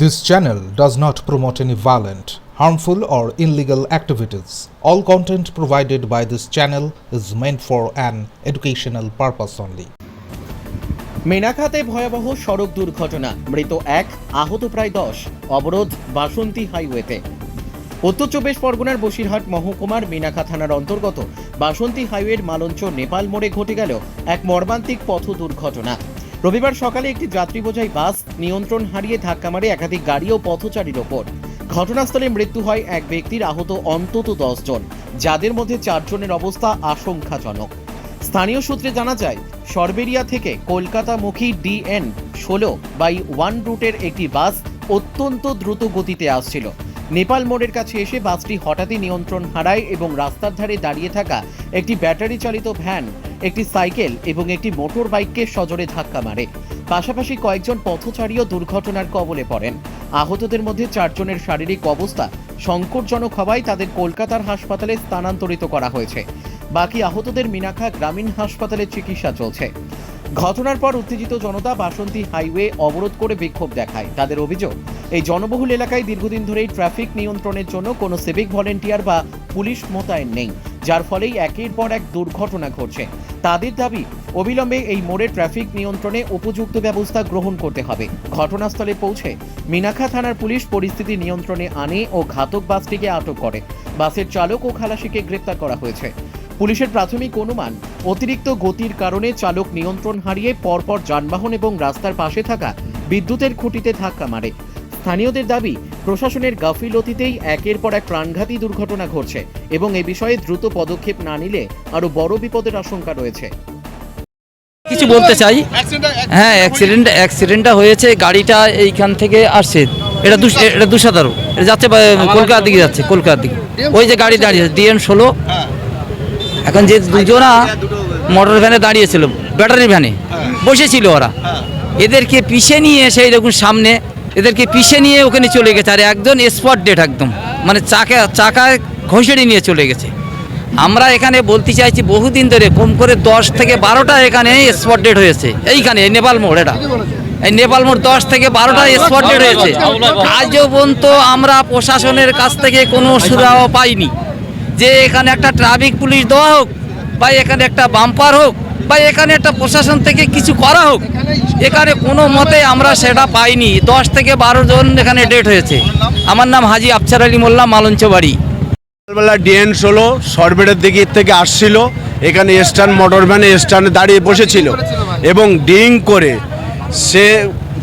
This channel does not promote any violent, harmful, or illegal activities. All content provided by this channel is meant for an educational purpose only. মেনাখাতে ভয়াবহ সড়ক দুর্ঘটনা মৃত এক আহত প্রায় দশ অবরোধ বাসন্তী হাইওয়েতে উত্তর চব্বিশ পরগনার বসিরহাট মহকুমার মিনাখা থানার অন্তর্গত বাসন্তী হাইওয়ের মালঞ্চ নেপাল মোড়ে ঘটে গেল এক মর্মান্তিক পথ দুর্ঘটনা রবিবার সকালে একটি যাত্রী বোঝাই বাস নিয়ন্ত্রণ হারিয়ে ধাক্কা মারে একাধিক গাড়ি ও পথচারীর ওপর। ঘটনাস্থলে মৃত্যু হয় এক ব্যক্তির, আহত অন্তত জন যাদের মধ্যে চারজনের অবস্থা আশঙ্কাজনক। স্থানীয় সূত্রে জানা যায়, সরবেরিয়া থেকে কলকাতামুখী ডিএন ষোলো বাই ওয়ান রুটের একটি বাস অত্যন্ত দ্রুত গতিতে আসছিল। নেপাল মোড়ের কাছে এসে বাসটি হঠাৎই নিয়ন্ত্রণ হারায় এবং রাস্তার ধারে দাঁড়িয়ে থাকা একটি ব্যাটারি চালিত ভ্যান একটি সাইকেল এবং একটি মোটর বাইককে সজোরে ধাক্কা মারে। পাশাপাশি কয়েকজন পথচারীও দুর্ঘটনার কবলে পড়েন। আহতদের মধ্যে চারজনের শারীরিক অবস্থা সংকটজনক হওয়ায় তাদের কলকাতার হাসপাতালে স্থানান্তরিত করা হয়েছে। বাকি আহতদের মিনাখা গ্রামীণ হাসপাতালে চিকিৎসা চলছে। ঘটনার পর উত্তেজিত জনতা বাসন্তী হাইওয়ে অবরোধ করে বিক্ষোভ দেখায়। তাদের অভিযোগ, এই জনবহুল এলাকায় দীর্ঘদিন ধরেই ট্রাফিক নিয়ন্ত্রণের জন্য কোনো সিভিক ভলেন্টিয়ার বা পুলিশ মোতায়েন নেই। যার ফলেই একের পর এক দুর্ঘটনা ঘটছে। তাদের দাবি, অবিলম্বে এই মোড়ে ট্রাফিক নিয়ন্ত্রণে উপযুক্ত ব্যবস্থা গ্রহণ করতে হবে। ঘটনাস্থলে পৌঁছে মিনাখা থানার পুলিশ পরিস্থিতি নিয়ন্ত্রণে আনে ও ঘাতক বাসটিকে আটক করে। বাসের চালক ও খালাসিকে গ্রেপ্তার করা হয়েছে। পুলিশের প্রাথমিক অনুমান, অতিরিক্ত গতির কারণে চালক নিয়ন্ত্রণ হারিয়ে পরপর যানবাহন এবং রাস্তার পাশে থাকা বিদ্যুতের খুঁটিতে ধাক্কা মারে। স্থানীয়দের দাবি প্রশাসনের গাফিলতিতেই একের পর এক প্রাণঘাতী দুর্ঘটনা ঘটছে এবং এ বিষয়ে দ্রুত পদক্ষেপ না নিলে আরও বড় বিপদের আশঙ্কা রয়েছে। কিছু বলতে চাই? হ্যাঁ অ্যাক্সিডেন্ট অ্যাক্সিডেন্টটা হয়েছে গাড়িটা এইখান থেকে আসছে। এটা দুশ এটা দুশাদারু এটা যাচ্ছে কলকাতার দিকে যাচ্ছে কলকাতার দিকে। ওই যে গাড়ি দাঁড়িয়ে ডিএন ষোলো। এখন যে দুজনা মোটর ভ্যানে দাঁড়িয়েছিল ব্যাটারি ভ্যানে বসেছিল ওরা। এদেরকে পিষে নিয়ে এসে দেখুন সামনে এদেরকে পিষে নিয়ে ওখানে চলে গেছে। আর একজন স্পট ডেট একদম। মানে চাকা চাকায় ঘষড়ি নিয়ে চলে গেছে। আমরা এখানে বলতে চাইছি বহুদিন ধরে, কম করে দশ থেকে বারোটা এখানে স্পট ডেট হয়েছে। এইখানে নেপাল মোড়, এটা। এই নেপাল মোড় দশ থেকে বারোটা স্পট ডেট হয়েছে। আজও পর্যন্ত আমরা প্রশাসনের কাছ থেকে কোনো সুরাহ পাইনি। যে এখানে একটা ট্রাফিক পুলিশ দেওয়া হোক বা এখানে একটা বাম্পার হোক বা এখানে একটা প্রশাসন থেকে কিছু করা হোক। এখানে কোনো মতে আমরা সেটা পাইনি। দশ থেকে বারো জন এখানে ডেট হয়েছে। আমার নাম হাজি আফসার আলী মোল্লা মালঞ্চ বাড়ি সকালবেলা ডিএন ষোলো সরবেটের দিকে থেকে আসছিল। এখানে স্ট্যান্ড মোটর ভ্যানে স্ট্যান্ডে দাঁড়িয়ে বসেছিল। এবং ডিং করে সে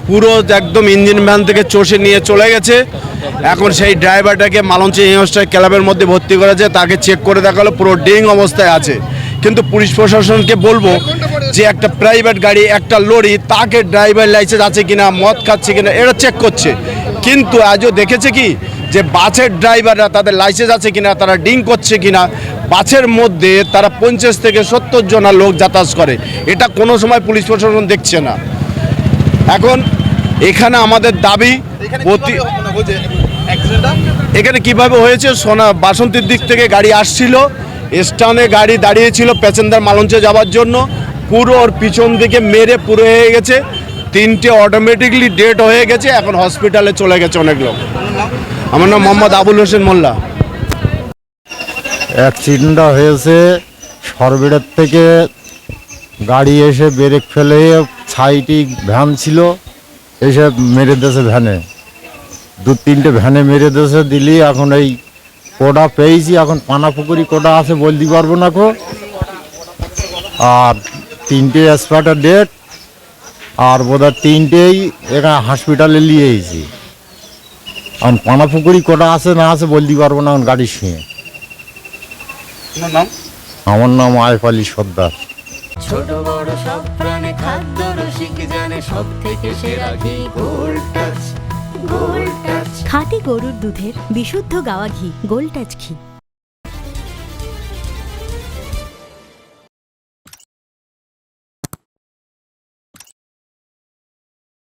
পুরো একদম ইঞ্জিন ভ্যান থেকে চষে নিয়ে চলে গেছে। এখন সেই ড্রাইভারটাকে মালঞ্চি ইংস্টার ক্লাবের মধ্যে ভর্তি করেছে। তাকে চেক করে দেখাল, পুরো ডিং অবস্থায় আছে। কিন্তু পুলিশ প্রশাসনকে বলব যে একটা প্রাইভেট গাড়ি একটা লরি তাকে ড্রাইভার লাইসেন্স আছে কিনা মদ খাচ্ছে কিনা এটা চেক করছে। কিন্তু আজও দেখেছে কি? যে বাসের ড্রাইভাররা তাদের লাইসেন্স আছে কিনা তারা ডিং করছে কিনা বাসের মধ্যে তারা পঞ্চাশ থেকে সত্তর জনা লোক যাতায়াত করে। এটা কোনো সময় পুলিশ প্রশাসন দেখছে না। এখন এখানে আমাদের দাবি প্রতি এখানে কীভাবে হয়েছে সোনা বাসন্তীর দিক থেকে গাড়ি আসছিল স্টানে গাড়ি দাঁড়িয়েছিল প্যাসেঞ্জার মালঞ্চে যাওয়ার জন্য। পুরো ওর পিছন দিকে মেরে পুরো হয়ে গেছে। তিনটে অটোমেটিকলি ডেট হয়ে গেছে। এখন হসপিটালে চলে গেছে অনেক লোক। আমার নাম মোহাম্মদ আবুল হোসেন মোল্লা। অ্যাক্সিডেন্টটা হয়েছে সরবেড়ের থেকে। গাড়ি এসে ব্রেক ফেলে ছাইটি ভ্যান ছিল। এসে মেরে দিয়েছে ভ্যানে। দু তিনটে ভ্যানে মেরে দিয়েছে। দিলি এখন এই কোটা পেয়েছি এখন পানাপুকুরি কোটা আছে বলতে পারব না কো আর তিনটে এক্সপার্টার ডেট আর বোধহয় তিনটেই এখানে হসপিটালে নিয়ে এসেছি এখন পানাপুকুরি কোটা আছে না আছে বলতে পারব না এখন গাড়ির সঙ্গে। আমার নাম আয়ফ আলী সর্দার। ছোট বড় সব প্রাণে খাদ্য রসিক জানে সব থেকে সেরা ঘি গোল্ড টাচ খাঁটি গরুর দুধের বিশুদ্ধ গাওয়া ঘি গোল্ড টাচ ঘি।